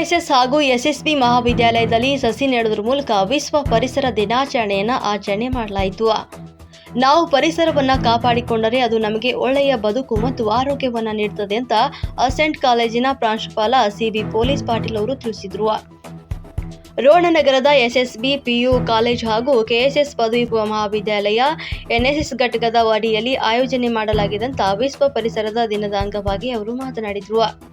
KSS ಹಾಗೂ SSB ಮಹಾವಿದ್ಯಾಲಯದಲ್ಲಿ ಸಸಿ ನೆಡುವುದರ ಮೂಲಕ ವಿಶ್ವ ಪರಿಸರ ದಿನಾಚರಣೆಯನ್ನು ಆಚರಣೆ ಮಾಡಲಾಯಿತು. ನಾವು ಪರಿಸರವನ್ನು ಕಾಪಾಡಿಕೊಂಡರೆ ಅದು ನಮಗೆ ಒಳ್ಳೆಯ ಬದುಕು ಮತ್ತು ಆರೋಗ್ಯವನ್ನು ನೀಡುತ್ತದೆ ಅಂತ ಅಸೆಂಟ್ ಕಾಲೇಜಿನ ಪ್ರಾಂಶುಪಾಲ ಸಿಬಿ ಪೊಲೀಸ್ ಪಾಟೀಲ್ ಅವರು ತಿಳಿಸಿದರು. ರೋಣನಗರದ ಎಸ್ಎಸ್ಬಿ ಪಿಯು ಕಾಲೇಜ್ ಹಾಗೂ ಕೆಎಸ್ಎಸ್ ಪದವಿ ಮಹಾವಿದ್ಯಾಲಯ ಎನ್ಎಸ್ಎಸ್ ಘಟಕದ ಅಡಿಯಲ್ಲಿ ಆಯೋಜನೆ ಮಾಡಲಾಗಿದ್ದಂಥ ವಿಶ್ವ ಪರಿಸರದ ದಿನದ ಅಂಗವಾಗಿ ಅವರು ಮಾತನಾಡಿದರು.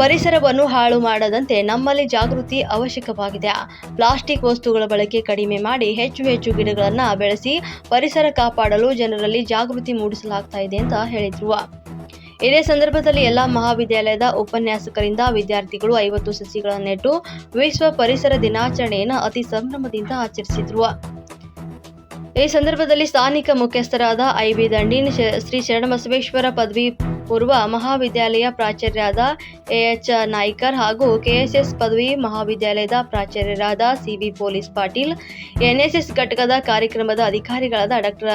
ಪರಿಸರವನ್ನು ಹಾಳು ಮಾಡದಂತೆ ನಮ್ಮಲ್ಲಿ ಜಾಗೃತಿ ಅವಶ್ಯಕವಾಗಿದೆ. ಪ್ಲಾಸ್ಟಿಕ್ ವಸ್ತುಗಳ ಬಳಕೆ ಕಡಿಮೆ ಮಾಡಿ ಹೆಚ್ಚು ಹೆಚ್ಚು ಗಿಡಗಳನ್ನು ಬೆಳೆಸಿ ಪರಿಸರ ಕಾಪಾಡಲು ಜನರಲ್ಲಿ ಜಾಗೃತಿ ಮೂಡಿಸಲಾಗ್ತಾ ಇದೆ ಅಂತ ಹೇಳಿದ್ರು. ಇದೇ ಸಂದರ್ಭದಲ್ಲಿ ಎಲ್ಲ ಮಹಾವಿದ್ಯಾಲಯದ ಉಪನ್ಯಾಸಕರಿಂದ ವಿದ್ಯಾರ್ಥಿಗಳು ಐವತ್ತು ಸಸಿಗಳನ್ನು ನೆಟ್ಟು ವಿಶ್ವ ಪರಿಸರ ದಿನಾಚರಣೆಯನ್ನು ಅತಿ ಸಂಭ್ರಮದಿಂದ ಆಚರಿಸಿದ್ರು. ಈ ಸಂದರ್ಭದಲ್ಲಿ ಸ್ಥಾನಿಕ ಮುಖ್ಯಸ್ಥರಾದ ಐಬಿ ದಂಡಿನ್, ಶ- ಶ್ರೀ ಶರಣಬಸವೇಶ್ವರ ಪದವಿ ಪೂರ್ವ ಮಹಾವಿದ್ಯಾಲಯ ಪ್ರಾಚಾರ್ಯರಾದ ಎಎಚ್ ನಾಯ್ಕರ್ ಹಾಗೂ ಕೆಎಸ್ಎಸ್ ಪದವಿ ಮಹಾವಿದ್ಯಾಲಯದ ಪ್ರಾಚಾರ್ಯರಾದ ಸಿಬಿ ಪೊಲೀಸ್ ಪಾಟೀಲ್, ಎನ್ಎಸ್ಎಸ್ ಘಟಕದ ಕಾರ್ಯಕ್ರಮದ ಅಧಿಕಾರಿಗಳಾದ ಡಾಕ್ಟರ್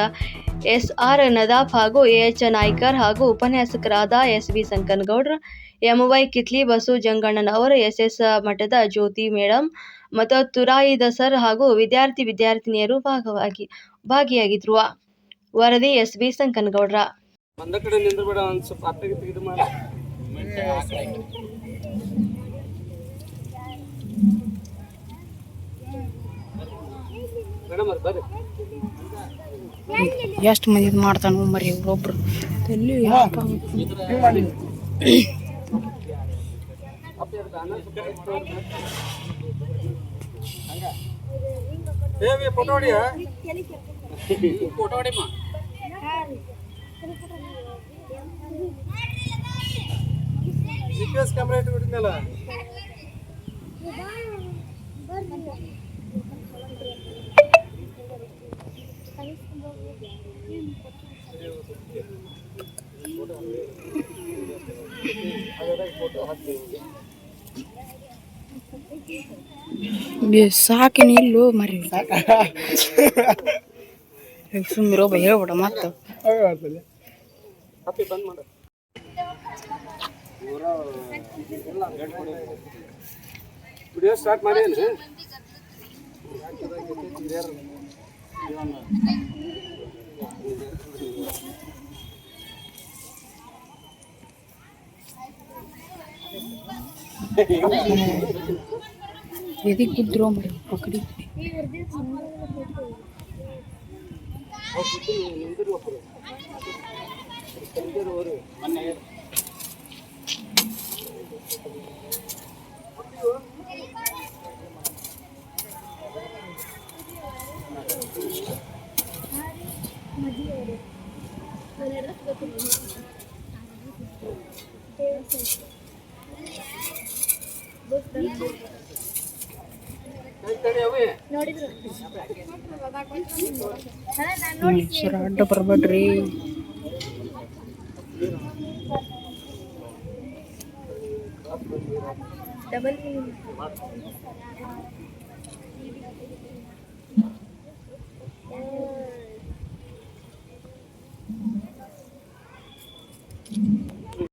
ಎಸ್ ಆರ್ ನದಾಫ್ ಹಾಗೂ ಎಎಚ್ ನಾಯ್ಕರ್ ಹಾಗೂ ಉಪನ್ಯಾಸಕರಾದ S B Sankanagoudra, M Y Kitli Basu S A Mathad Jyothi madam ಮತ್ತು ತುರಾಯಿ ದಸರ್ ಹಾಗೂ ವಿದ್ಯಾರ್ಥಿ ವಿದ್ಯಾರ್ಥಿನಿಯರು ಭಾಗವಾಗಿ ಭಾಗಿಯಾಗಿದ್ರು. ವರದಿ ಎಸ್ ಬಿ ಸಂಕನಗೌಡ್ರ. ಒಂದ ಕಡೆ ನಿಂದ್ರಬೇಡ ಒಂದ್ ಸ್ವಲ್ಪ ಅತ್ತಗೆ ತೆಗೆದು ಮಾಡಿ. ಮೇಡಮ್ ಅವ್ರು ಬರ್ರಿ. ಎಷ್ಟು ಮಂದಿ ಇದು ಮಾಡ್ತಾನ ಮರಿ ಒಬ್ರು. ಎಲ್ಲಿ ಫೋಟೋ ಹೊಡಿಯಾ? Photo ಹೊಡಿಮ್ಮ. G P S camera ಇಟ್ಬಿಟ್ಟಿದ್ನಲ್ಲ B ಸಾಕಿನ ಇಲ್ಲೋ ಮರಿ ಸುಮ್ಮಿರೋಬ ಹೇಳ್ಬಿಡ ಮತ್ತ ಹಪ್ಪಿ ಬಂದ್ ಮಾಡು ವಿಡಿಯೋ ಸ್ಟಾರ್ಟ್ ಮಾಡೇನು ಎದಿ ಕುದ್ರೋ ಮರಿ ಪಕಡಿ ಸರ ಅಡ್ಡ ಬರ್ಬೇಡ್ರಿ double meaning.